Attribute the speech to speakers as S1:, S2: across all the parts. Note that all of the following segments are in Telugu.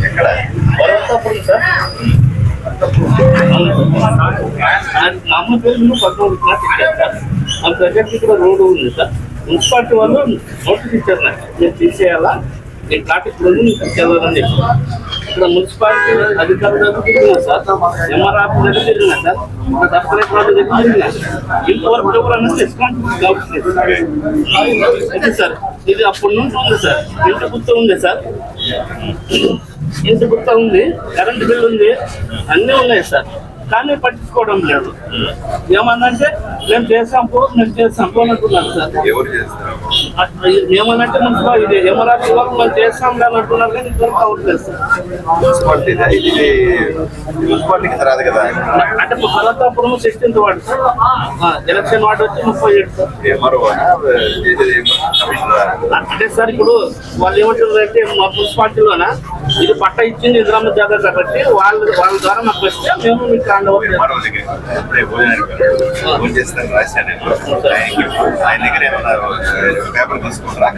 S1: ఎక్కడ?
S2: వరంతాపురం ఆ రోడ్డు ఉంది సార్ మున్సిపాలిటీ వాళ్ళు నోటీస్ ఇచ్చారు నాకు నేను తీసేయాలా నేను ప్లాట్ ఇక్కడ తీసుకెళ్ళాలని చెప్పి ఇక్కడ మున్సిపాలిటీ తిరిగినా సార్ ఎంఆర్ ఆఫీస్ తిరిగినా సార్? ఇక్కడ తిరిగినా ఇంతవరకు ఎవరు కావట్లేదు సార్ ఇది అప్పటి నుంచి ఉంది సార్. ఇంటి గుర్తు ఉంది సార్. ఇంటి గుర్త ఉంది కరెంట్ బిల్ ఉంది అన్నీ ఉన్నాయి సార్. కానీ పట్టించుకోవడం లేదు. ఏమన్నంటే మేము చేసాం పో మేము చేసాం పో అని అంటున్నారు సార్.
S1: ఎవరు చేస్తారు?
S2: అట్లా ఏమనంటే మున్సిపల్ ఇది ఎమరాజీ వాళ్ళు మేము చేస్తాం అని అంటున్నారు కానీ ఇంతవరకు అవ్వట్లేదు సార్. అంటే Bharatapuram sixteenth ward sir. Election ward వచ్చి ముప్పై ఏడు సార్. అంటే సార్ ఇప్పుడు వాళ్ళు ఏమంటారు అంటే మా మున్సిపాలిటీలోన ఇది పట్ట ఇచ్చింది ఇందిరమ్మ జాతర కాబట్టి వాళ్ళు వాళ్ళ ద్వారా మాకు వస్తే మేము మీకు హ్యాండ్ ఓవర్ చేస్తాం.
S1: రాశాను. ఆయన దగ్గర పేపర్ తీసుకుంటారా?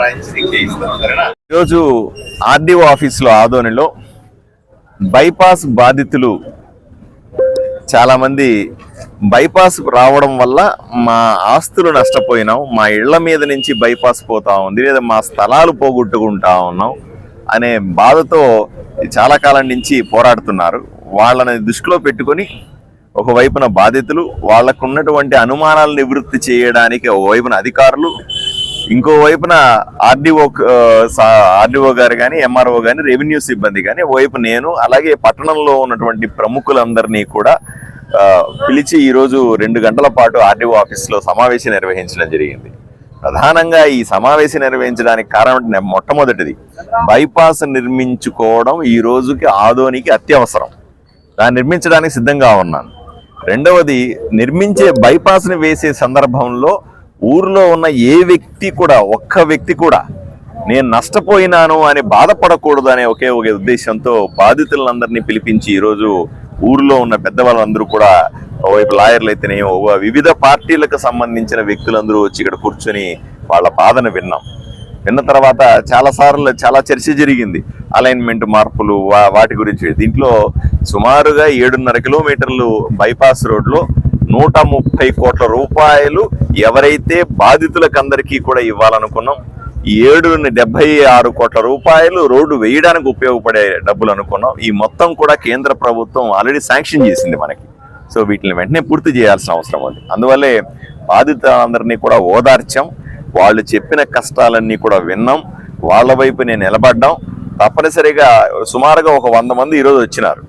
S1: రాయించి సరేనా?
S3: ఈరోజు ఆర్డీఓ ఆఫీసులో ఆదోనిలో బైపాస్ బాధితులు చాలామంది బైపాస్ రావడం వల్ల మా ఆస్తులు నష్టపోయినాం మా ఇళ్ళ మీద నుంచి బైపాస్ పోతా ఉంది లేదా మా స్థలాలు పోగొట్టుకుంటా ఉన్నాం. అనే బాధతో చాలా కాలం నుంచి పోరాడుతున్నారు. వాళ్ళని దృష్టిలో పెట్టుకొని ఒకవైపున బాధితులు వాళ్ళకు ఉన్నటువంటి అనుమానాలు నివృత్తి చేయడానికి ఒకవైపున అధికారులు ఇంకో వైపున ఆర్డీఓ ఆర్డీఓ గారు కానీ ఎంఆర్ఓ కానీ రెవెన్యూ సిబ్బంది కానీ ఓవైపు నేను అలాగే పట్టణంలో ఉన్నటువంటి ప్రముఖులందరినీ కూడా పిలిచి ఈరోజు రెండు గంటల పాటు ఆర్డీఓ ఆఫీస్లో సమావేశం నిర్వహించడం జరిగింది. ప్రధానంగా ఈ సమావేశం నిర్వహించడానికి కారణం అంటే మొట్టమొదటిది. బైపాస్ నిర్మించుకోవడం ఈ రోజుకి ఆదోనికి అత్యవసరం. దాన్ని నిర్మించడానికి సిద్ధంగా ఉన్నాను. రెండవది నిర్మించే బైపాస్ని వేసే సందర్భంలో ఊర్లో ఉన్న ఏ వ్యక్తి కూడా ఒక్క వ్యక్తి కూడా నేను నష్టపోయినాను అని బాధపడకూడదు అనే ఒకే ఒక ఉద్దేశంతో బాధితులందరినీ పిలిపించి ఈరోజు ఊర్లో ఉన్న పెద్దవాళ్ళందరూ కూడా వైపు లాయర్లు అయితేనే ఓ- వివిధ పార్టీలకు సంబంధించిన వ్యక్తులందరూ వచ్చి ఇక్కడ కూర్చొని వాళ్ళ బాధను విన్నాం. విన్న తర్వాత చాలా సార్లు చాలా చర్చ జరిగింది. అలైన్మెంట్ మార్పులు వా- వాటి గురించి. దీంట్లో సుమారుగా ఏడున్నర కిలోమీటర్లు బైపాస్ రోడ్లో నూట ముప్పై కోట్ల రూపాయలు ఎవరైతే బాధితులకందరికీ కూడా ఇవ్వాలనుకున్నాం ఏడు డెబ్బై ఆరు కోట్ల రూపాయలు రోడ్డు వేయడానికి ఉపయోగపడే డబ్బులు అనుకున్నాం. ఈ మొత్తం కూడా కేంద్ర ప్రభుత్వం ఆల్రెడీ శాంక్షన్ చేసింది మనకి. సో వీటిని వెంటనే పూర్తి చేయాల్సిన అవసరం ఉంది. అందువల్లే బాధితులందరినీ కూడా ఓదార్చాం. వాళ్ళు చెప్పిన కష్టాలన్నీ కూడా విన్నాం. వాళ్ళ వైపు నేను నిలబడ్డాం. తప్పనిసరిగా సుమారుగా ఒక వంద మంది ఈరోజు వచ్చినారు.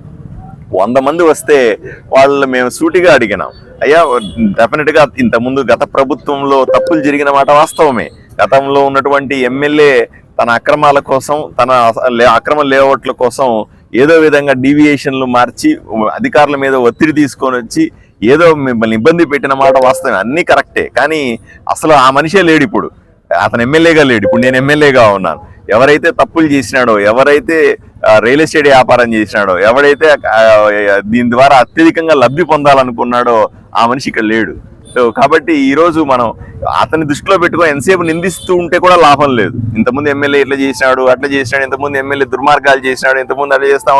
S3: వంద మంది వస్తే వాళ్ళు మేము సూటిగా అడిగినాం. అయ్యా డెఫినెట్గా ఇంతకుముందు గత ప్రభుత్వంలో తప్పులు జరిగిన మాట వాస్తవమే. గతంలో ఉన్నటువంటి ఎమ్మెల్యే తన అక్రమాల కోసం తన లే- అక్రమ లేఅవుట్ల కోసం ఏదో విధంగా డీవియేషన్లు మార్చి అధికారుల మీద ఒత్తిడి తీసుకొని వచ్చి ఏదో మిమ్మల్ని ఇబ్బంది పెట్టిన మాట వాస్తవం. అన్నీ కరెక్టే. కానీ అసలు ఆ మనిషే లేడు ఇప్పుడు. అతను ఎమ్మెల్యేగా లేడు. ఇప్పుడు నేను ఎమ్మెల్యేగా ఉన్నాను. ఎవరైతే తప్పులు చేసినాడో ఎవరైతే రియల్ ఎస్టేట్ వ్యాపారం చేసినాడో ఎవరైతే దీని ద్వారా అత్యధికంగా లబ్ధి పొందాలనుకున్నాడో ఆ మనిషి ఇక్కడ లేడు. సో కాబట్టి ఈరోజు మనం అతని దృష్టిలో పెట్టుకొని ఎంతసేపు నిందిస్తూ ఉంటే కూడా లాభం లేదు. ఇంతకుముందు ఎమ్మెల్యే ఇట్లా చేసినాడు అట్లా చేసినాడు ఇంతకుముందు ఎమ్మెల్యే దుర్మార్గాలు చేసినాడు ఇంతకుముందు అట్లా చేస్తా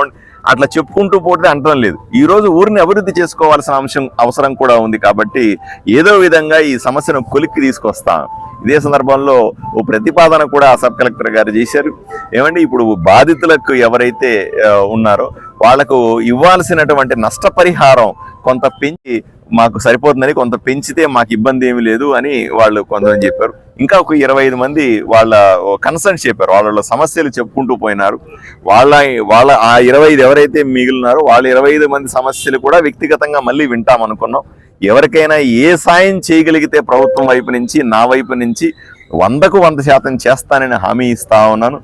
S3: అట్లా చెప్పుకుంటూ పోతే అంటడం లేదు. ఈ రోజు ఊరిని అభివృద్ధి చేసుకోవాల్సిన అంశం అవసరం కూడా ఉంది కాబట్టి ఏదో విధంగా ఈ సమస్యను కొలిక్కి తీసుకొస్తాం. ఇదే సందర్భంలో ఓ ప్రతిపాదన కూడా సబ్ కలెక్టర్ గారు చేశారు. ఏమంటే ఇప్పుడు బాధితులకు ఎవరైతే ఉన్నారో వాళ్ళకు ఇవ్వాల్సినటువంటి నష్టపరిహారం కొంత పెంచి మాకు సరిపోతుందని కొంత పెంచితే మాకు ఇబ్బంది ఏమీ లేదు అని వాళ్ళు కొంతమంది చెప్పారు. ఇంకా ఒక ఇరవై ఐదు మంది వాళ్ళ కన్సర్న్స్ చెప్పారు. వాళ్ళ సమస్యలు చెప్పుకుంటూ పోయినారు. వాళ్ళ వాళ్ళ ఆ ఇరవై ఐదు ఎవరైతే మిగిలినారో వాళ్ళ ఇరవై ఐదు మంది సమస్యలు కూడా వ్యక్తిగతంగా మళ్ళీ వింటాం అనుకున్నాం. ఎవరికైనా ఏ సాయం చేయగలిగితే ప్రభుత్వం వైపు నుంచి నా వైపు నుంచి వందకు వంద శాతం చేస్తానని హామీ ఇస్తా ఉన్నాను.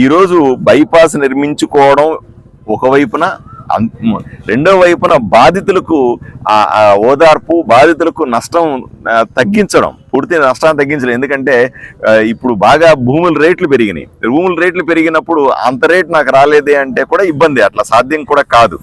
S3: ఈరోజు బైపాస్ నిర్మించుకోవడం ఒకవైపున అం- రెండో వైపున బాధితులకు ఓదార్పు బాధితులకు నష్టం తగ్గించడం పూర్తి నష్టాన్ని తగ్గించడం. ఎందుకంటే ఇప్పుడు బాగా భూముల రేట్లు పెరిగినాయి. భూముల రేట్లు పెరిగినప్పుడు అంత రేటు నాకు రాలేదే అంటే కూడా ఇబ్బంది. అట్లా సాధ్యం కూడా కాదు.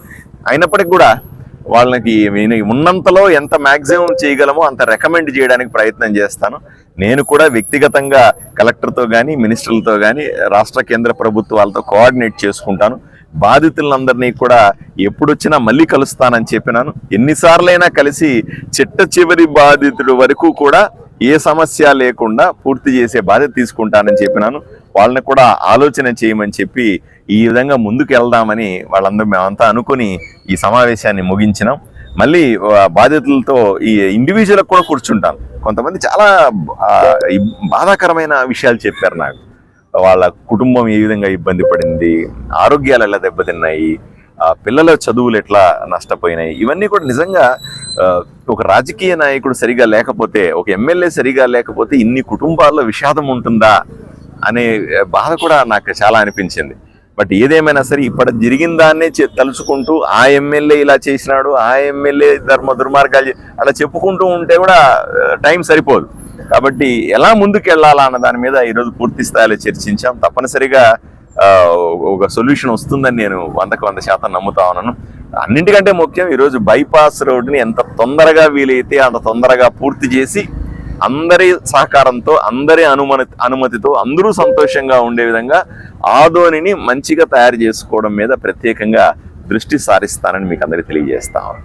S3: అయినప్పటికీ కూడా వాళ్ళకి నేను ఉన్నంతలో ఎంత మ్యాక్సిమం చేయగలమో అంత రికమెండ్ చేయడానికి ప్రయత్నం చేస్తాను. నేను కూడా వ్యక్తిగతంగా కలెక్టర్తో కానీ మినిస్టర్లతో కానీ రాష్ట్ర కేంద్ర ప్రభుత్వాలతో కోఆర్డినేట్ చేసుకుంటాను. బాధితులందరినీ కూడా ఎప్పుడొచ్చినా మళ్ళీ కలుస్తానని చెప్పినాను. ఎన్నిసార్లైనా కలిసి చిట్ట చివరి బాధితుడు వరకు కూడా ఏ సమస్య లేకుండా పూర్తి చేసే బాధ్యత తీసుకుంటానని చెప్పినాను. వాళ్ళని కూడా ఆలోచన చేయమని చెప్పి ఈ విధంగా ముందుకు వెళ్దామని వాళ్ళందరూ మేమంతా అనుకుని ఈ సమావేశాన్ని ముగించినాం. మళ్ళీ బాధితులతో ఈ ఇండివిజువల్ కూడా కూర్చుంటాను. కొంతమంది చాలా బాధాకరమైన విషయాలు చెప్పారు నాకు. వాళ్ళ కుటుంబం ఏ విధంగా ఇబ్బంది పడింది ఆరోగ్యాలు ఎలా దెబ్బతిన్నాయి ఆ పిల్లల చదువులు ఎట్లా నష్టపోయినాయి ఇవన్నీ కూడా నిజంగా ఒక రాజకీయ నాయకుడు సరిగా లేకపోతే ఒక ఎమ్మెల్యే సరిగా లేకపోతే ఇన్ని కుటుంబాల్లో విషాదం ఉంటుందా అనే బాధ కూడా నాకు చాలా అనిపించింది. బట్ ఏదేమైనా సరే ఇప్పటి జరిగిన దాన్నే తలుచుకుంటూ ఆ ఎమ్మెల్యే ఇలా చేసినాడు ఆ ఎమ్మెల్యే ధర్మ దుర్మార్గాలు అలా చెప్పుకుంటూ ఉంటే కూడా టైం సరిపోదు. కాబట్టి ఎలా ముందుకెళ్ళాలా అన్న దాని మీద ఈరోజు పూర్తి స్థాయిలో చర్చించాం. తప్పనిసరిగా ఒక సొల్యూషన్ వస్తుందని నేను వందకు వంద శాతం నమ్ముతా ఉన్నాను. అన్నింటికంటే ముఖ్యం ఈరోజు బైపాస్ రోడ్డుని ఎంత తొందరగా వీలైతే అంత తొందరగా పూర్తి చేసి అందరి సహకారంతో అందరి అనుమతి అనుమతితో అందరూ సంతోషంగా ఉండే విధంగా ఆదోనిని మంచిగా తయారు చేసుకోవడం మీద ప్రత్యేకంగా దృష్టి సారిస్తానని మీకు అందరికీ తెలియజేస్తాను